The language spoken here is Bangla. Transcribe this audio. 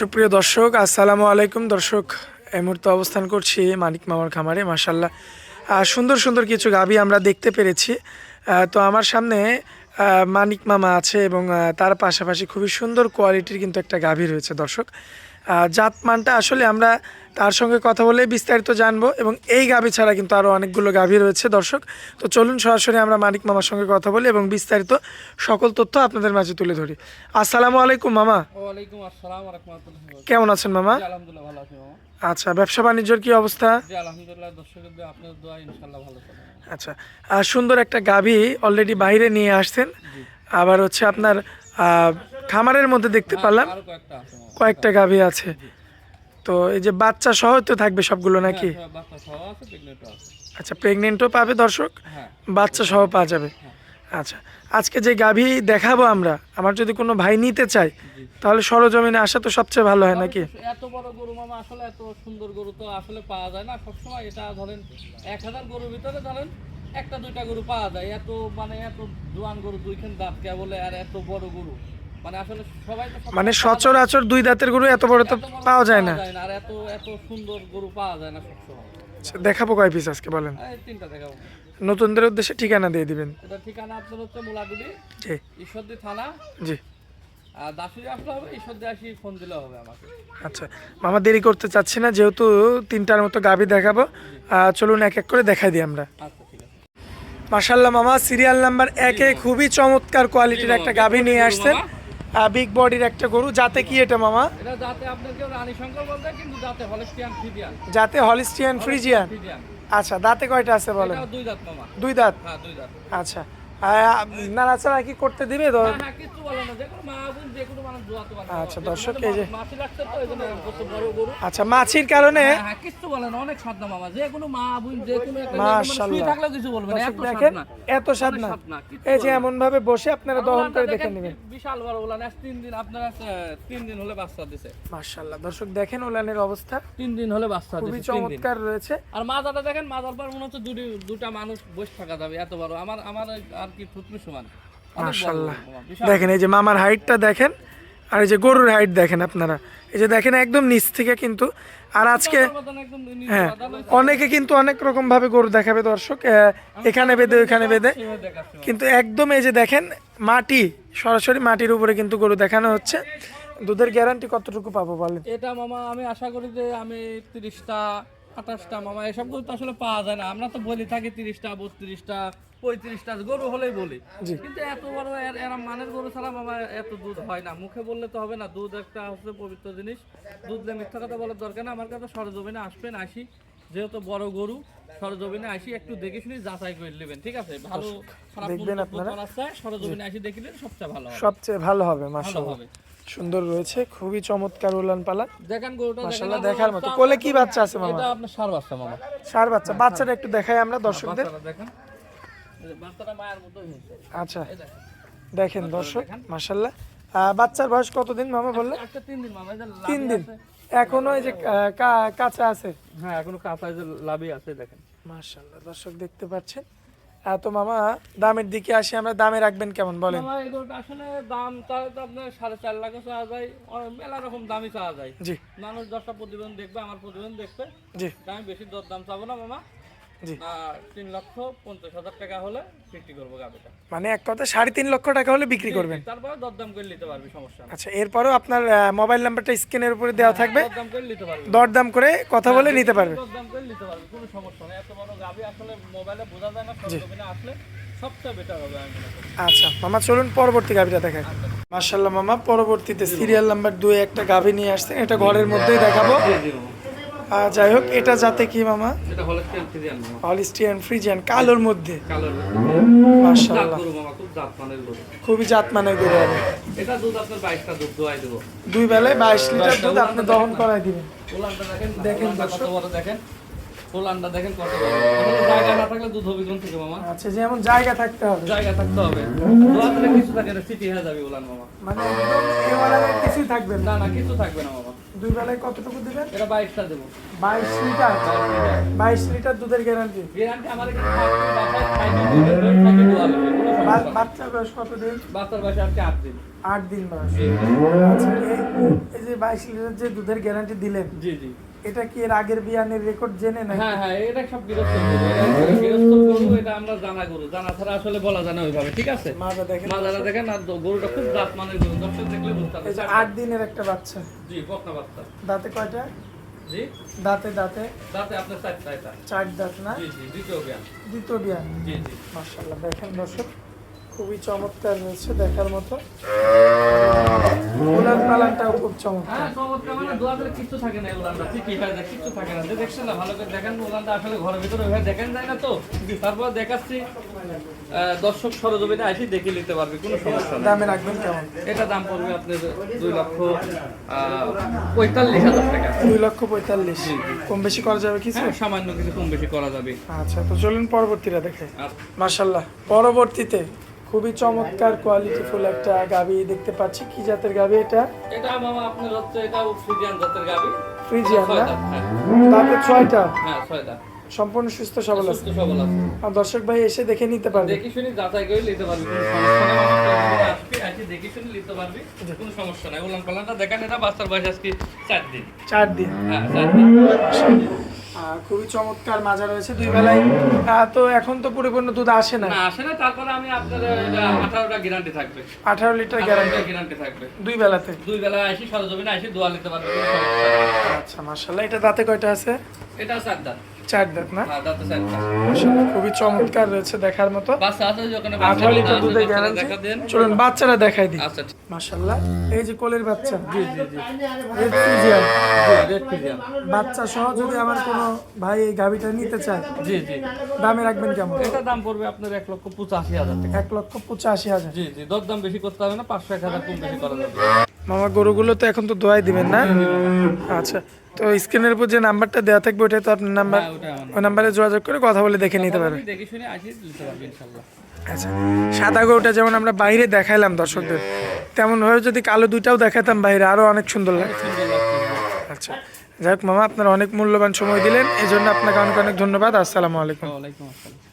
সুপ্রিয় দর্শক, আসসালামু আলাইকুম। দর্শক, এই মুহূর্তে অবস্থান করছি মানিক মামার খামারে মাসাল্লাহ সুন্দর সুন্দর কিছু গাভী আমরা দেখতে পেরেছি। তো আমার সামনে মানিক মামা আছে এবং তার পাশাপাশি খুবই সুন্দর কোয়ালিটির কিন্তু একটা গাভী রয়েছে দর্শক। জাত মানটা আসলে আমরা তার সঙ্গে কথা বলে বিস্তারিত জানব এবং এই গাভী ছাড়া কিন্তু আরও অনেকগুলো গাভী রয়েছে দর্শক। তো চলুন সরাসরি আমরা মানিক মামার সঙ্গে কথা বলি এবং বিস্তারিত সকল তথ্য আপনাদের মাঝে তুলে ধরি। আসসালামু আলাইকুম মামা। কেমন আছেন মামা? আচ্ছা ব্যবসা বাণিজ্যর কি অবস্থা? আচ্ছা আর সুন্দর একটা গাভী অলরেডি বাইরে নিয়ে আসছেন। আবার হচ্ছে আপনার খামারের মধ্যে দেখতে পারলাম। কয়েকটা গাভী আছে। তো এই যে বাচ্চা সহ তো থাকবে সবগুলো নাকি? হ্যাঁ, আছে আচ্ছা প্রেগনেন্টও পাবে দর্শক? হ্যাঁ। বাচ্চা সহ পাওয়া যাবে। আচ্ছা আজকে যে গাভী দেখাবো আমরা আমার যদি কোনো ভাই নিতে চাই তাহলে সরজমিনে আসা তো সবচেয়ে ভালো হয় নাকি? এত বড় গরু মামা আসলে এত সুন্দর গরু তো আসলে পাওয়া যায় না। সবসময় এটা ধরেন এক হাজার গরুর ভিতরে ধরেন একটা দুইটা গরু পাওয়া যায়। এত মানে এত জোয়ান গরু দুইখান দাঁত কে বলে আর এত বড় গরু। মানে মানে সচরাচর দুই দাঁতের গরু এত বড় তো পাওয়া যায় না। আর এত এত সুন্দর গরু পাওয়া যায় না সবসময়। আচ্ছা, দেখাবো কয় পিস আজকে বলেন। তিনটা দেখাবো। নতুনদের উদ্দেশ্যে ঠিকানা দিয়ে দিবেন। এটা ঠিকানা আপনার হচ্ছে মুলাগুলি জি। ঈশ্বরদী থানা। জি। আচ্ছা মামা দেরি করতে চাচ্ছি না যেহেতু তিনটার মতো গাভী দেখাবো। চলুন এক এক করে দেখাই দিই আমরা। আচ্ছা মার্শাল্লাহ মামা সিরিয়াল নাম্বার একে খুবই চমৎকার কোয়ালিটির একটা গাভী নিয়ে আসছেন। বিগ বডির একটা গরু যাতে কি এটা মামা? যাতে হলেস্টিয়ান ফ্রিজিয়ান আচ্ছা দাঁতে কয়টা আছে বলেন? দুই দাঁত? হ্যাঁ দুই দাঁত। আচ্ছা। নাড়াচাড়া কি করতে দিবে? হ্যাঁ হ্যাঁ আচ্ছা, দর্শক, এই যে- আচ্ছা মাছির কারণে হ্যাঁ মাশাআল্লাহ। দেখেন এত স্বাদ না এই যে এমন ভাবে বসে আপনারা দহন করে দেখে নেবেন। বিশাল বড় ওলান তিন দিন আপনার তিন দিন হলে বাচ্চা দিছে। মার্শাল্লাহ দর্শক দেখেন ওলানের অবস্থা। তিন দিন হলে বাচ্চা খুবই চমৎকার রয়েছে। আর মাজাটা দেখেন মাজার পর মনে হচ্ছে দুটি দুটা মানুষ বসে থাকা যাবে এত বড়। আমার আমার আর কি থুতনি সমান? বিশাল। দেখেন এই যে মামার হাইটটা দেখেন আর এই যে গরুর হাইট দেখেন আপনারা। এই যে দেখেন একদম নিচ থেকে কিন্তু আর আজকে হ্যাঁ অনেকে কিন্তু অনেক রকম ভাবে গরু দেখাবে দর্শক এখানে বেঁধে ওইখানে বেঁধে। কিন্তু একদম এই যে দেখেন মাটি সরাসরি মাটির উপরে কিন্তু গরু দেখানো হচ্ছে। দুধের গ্যারান্টি কতটুকু পাবো বলেন? এটা মামা আমি আশা করি যে আমি তিরিশটা আঠাশটা মামা এসব গরু তো আসলে পাওয়া যায় না। আমরা তো বলি থাকি তিরিশটা বত্রিশটা পঁয়ত্রিশটা গরু হলেই বলি। কিন্তু এত বড় এর- মানের গরু ছাড়া মামা এত দুধ হয় না। মুখে বললে তো হবে না দুধ একটা হচ্ছে পবিত্র জিনিস। দুধ দিয়ে মিথ্যা কথা বলার দরকার না। আমার কাছে সরজমিনে আসবেন আসি। যেহেতু বড় গরু সরজমিনে আসি একটু দেখে শুনে যাচাই করে নেবেন ঠিক আছে? ভালো খারাপ দেখবেন আপনারা। সরজমিনে আসি দেখলে সবচেয়ে ভালো সবচেয়ে ভালো হবে মাশাআল্লাহ। হবে। সুন্দর রয়েছে খুবই চমৎকার উলান পালা। দেখেন গরুটা মাশাআল্লাহ দেখার মতো। কোলে কি বাচ্চা আছে মামা? এটা আপনার সার বাচ্চা মামা। সার বাচ্চা। বাচ্চাটা একটু দেখাই আমরা দর্শকদের। বাচ্চাটা দেখেন। এই বাচ্চাটা মায়ের মতো হয়েছে। আচ্ছা। দেখেন। দর্শক মাশাল্লাহ আহ, বাচ্চার বয়স কতদিন মামা বললে? একটা তিন দিন মামা যে তিন দিন। এখনও এই যে কাঁচা আছে। হ্যাঁ এখনও কাঁচা এই যে লাভি আছে দেখেন। মাশাল্লাহ দর্শক দেখতে পাচ্ছেন। তো মামা দামের দিকে আসি আমরা দামে রাখবেন কেমন বলেন? আসলে দাম আপনার সাড়ে চার লাখে চাওয়া যায় মেলা রকম দামই চাওয়া যায়। জি। মানুষ দশটা প্রতিবেদন দেখবে আমার প্রতিবেদন দেখবে। জি। আমি বেশি দর দাম চাবো না মামা। তিন লক্ষ পঞ্চাশ হাজার টাকা হলে বিক্রি করব গাবিটা মানে এক কথা সাড়ে তিন লক্ষ টাকা হলে বিক্রি করবেন। তারপরে দরদাম করে নিতে পারবি সমস্যা আচ্ছা এরপরেও আপনার মোবাইল নাম্বারটা স্ক্রিনের উপরে দেওয়া থাকবে। দরদাম করে নিতে পারবি। দরদাম করে কথা বলে নিতে পারবে। দরদাম করে নিতে পারবি কোনো সমস্যা নেই। এত বড় গাবি আসলে মোবাইলে বোঝা যায় না সরজমিনে আসলে সবচেয়ে বেটার হবে আমি আচ্ছা মামা চলুন পরবর্তী গাভিটা দেখাই। মার্শাল্লাহ মামা পরবর্তীতে সিরিয়াল নাম্বার দুই একটা গাভি নিয়ে আসছেন এটা ঘরের মধ্যেই দেখাবো। যাই হোক এটা যাতে কি মামা? হলিস্টিয়ান ফ্রিজিয়ান কালোর মধ্যে। খুবই জাত মানের গরু হবে। দুই বেলায় বাইশ লিটার দুধ আপনি দহন করাই দিবেন। দেখেন দেখেন কত বড় দেখেন। পোলানটা দেখেন কত জায়গা না থাকলে দুধ হবে কোন থেকে মামা? আচ্ছা যেমন জায়গা থাকতে হবে। জায়গা থাকতে হবে। কিছু থাকে না সিটি হয়ে যাবে মামা। মানে কিছুই থাকবে না না কিছু থাকবে না মামা। দুই বেলায় কতটুকু দিবেন? এটা বাইশটা দেবো। বাইশ লিটার? বাইশ লিটার দুধের গ্যারান্টি। গ্যারান্টি আমার বাচ্চা বয়স কত দিন বাচ্চার বয়স আজকে আট দিন। আট দিন বয়স। আচ্ছা এই- যে বাইশ লিটার যে দুধের গ্যারান্টি দিলেন জি জি। এটা কি এর আগের বিয়ানের রেকর্ড জেনে না হ্যাঁ হ্যাঁ এটা সব গরু এটা গৃহস্থ এটা আমরা জানা গরু। জানা ছাড়া আসলে বলা যায় না ওইভাবে ঠিক আছে? মাটা দেখেন মাজারা দেখেন আর গরুটা খুব জাত মানের গরু। দর্শক দেখলে বুঝতে পারবে আট দিনের একটা বাচ্চা। জি বকনা বাচ্চা। দাঁতে কয়টা? জি? দাঁতে দাঁতে? দাঁতে আপনার এটা চার দাঁত না? জি জি দ্বিতীয় জ্ঞান দ্বিতীয় বিয়ান। জি জি। মার্শাল্লাহ দেখেন দর্শক। খুবই চমৎকার রয়েছে দেখার মতো। উলান পালানটাও খুব চমৎকার। হ্যাঁ চমৎকার মানে দোয়াতে কিচ্ছু থাকে না উলানটা। ঠিকই হয় যায় কিচ্ছু থাকে না। যে দেখছেন না ভালো করে দেখেন উলানটা। আসলে ঘরের ভিতরে ওইভাবে দেখেন যায় না তো। তারপর দেখাচ্ছি দর্শক সরজমিনে আসি দেখে নিতে পারবে কোনো সমস্যা নেই। দামে রাখবেন কেমন? এটা দাম পড়বে আপনার দুই লক্ষ পঁয়তাল্লিশ হাজার টাকা। দুই লক্ষ পঁয়তাল্লিশ। কম বেশি করা যাবে কিছু? হ্যাঁ, সামান্য কিছু কম বেশি করা যাবে। আচ্ছা তো চলুন পরবর্তীটা দেখে। আর মার্শাল্লাহ পরবর্তীতে খুবই চমৎকার কোয়ালিটি ফুল একটা গাবি দেখতে পাচ্ছি। কি জাতের গাবি এটা? এটা মামা আপনার হচ্ছে এটা ফ্রিজিয়ান জাতের গাবি। ফ্রিজিয়ান না? হ্যাঁ। তাতে ছয়টা? হ্যাঁ ছয় দাঁত সম্পূর্ণ সুস্থ সবল আছে। সুস্থ সবল আছে। আর দর্শক ভাই এসে দেখে নিতে পারবে। দেখি শুনি যাচাই করে নিতে পারবে কোনো সমস্যা নেই আমার সঙ্গে দেখি শুনি নিতে পারবি কোনো সমস্যা নাই। উলান পালানটা দেখেন এটা বাচ্চার বয়স আজকে চার দিন। চার দিন। হ্যাঁ চার দিন। আহ, খুবই চমৎকার মাজা রয়েছে দুই বেলায়। তো এখন তো পরিপূর্ণ দুধ আসে না। আসে না তারপরে আমি আপনার আঠারোটা গ্যারান্টি থাকবে। আঠারো লিটার গ্যারান্টি গ্যারান্টি থাকবে। দুই বেলাতে। দুই বেলা আসি সরজমিনে আসি দোয়া নিতে পারবে। আচ্ছা মার্শাল্লাহ এটা দাঁতে কয়টা আছে? এটা চার দাঁত। চার দাঁত না? হ্যাঁ দাঁতে চার দাঁত। মাশাআল্লাহ, খুবই চমৎকার রয়েছে দেখার মতো। বাচ্চা আছে যে ওখানে আঠারো লিটার দুধের গ্যারান্টি চলুন বাচ্চারা দেখাই দিই। আচ্ছা এই যে কোলের বাচ্চা। জি জি জি। সহ যদি আমার কোনো ভাই এই গাভিটা নিতে চায় জি জি। দামে রাখবেন কেমন? এটা দাম পড়বে আপনার এক লক্ষ পঁচাশি হাজার টাকা। এক লক্ষ পঁচাশি হাজার। জি জি। দর দাম বেশি করতে হবে না পাঁচশো এক হাজার কম বেশি করা যাবে। মামা গরুগুলো তো এখন তো দোয়াই দিবেন না? আচ্ছা তো স্ক্রিনের উপর যে নাম্বারটা দেওয়া থাকবে ওটাই তো আপনার নাম্বার? হ্যাঁ ওই নাম্বারে যোগাযোগ করে কথা বলে দেখে নিতে পারবেন। আচ্ছা সাদা গরুটা যেমন আমরা বাইরে দেখাইলাম দর্শকদের তেমন ভাবে যদি কালো দুইটাও দেখাতাম বাইরে আরও অনেক সুন্দর লাগে লাগছে আচ্ছা যাই হোক মামা আপনারা অনেক মূল্যবান সময় দিলেন এই জন্য আপনাকে অনেক অনেক ধন্যবাদ। আসসালামু আলাইকুম। ওয়ালাইকুম আসসালাম।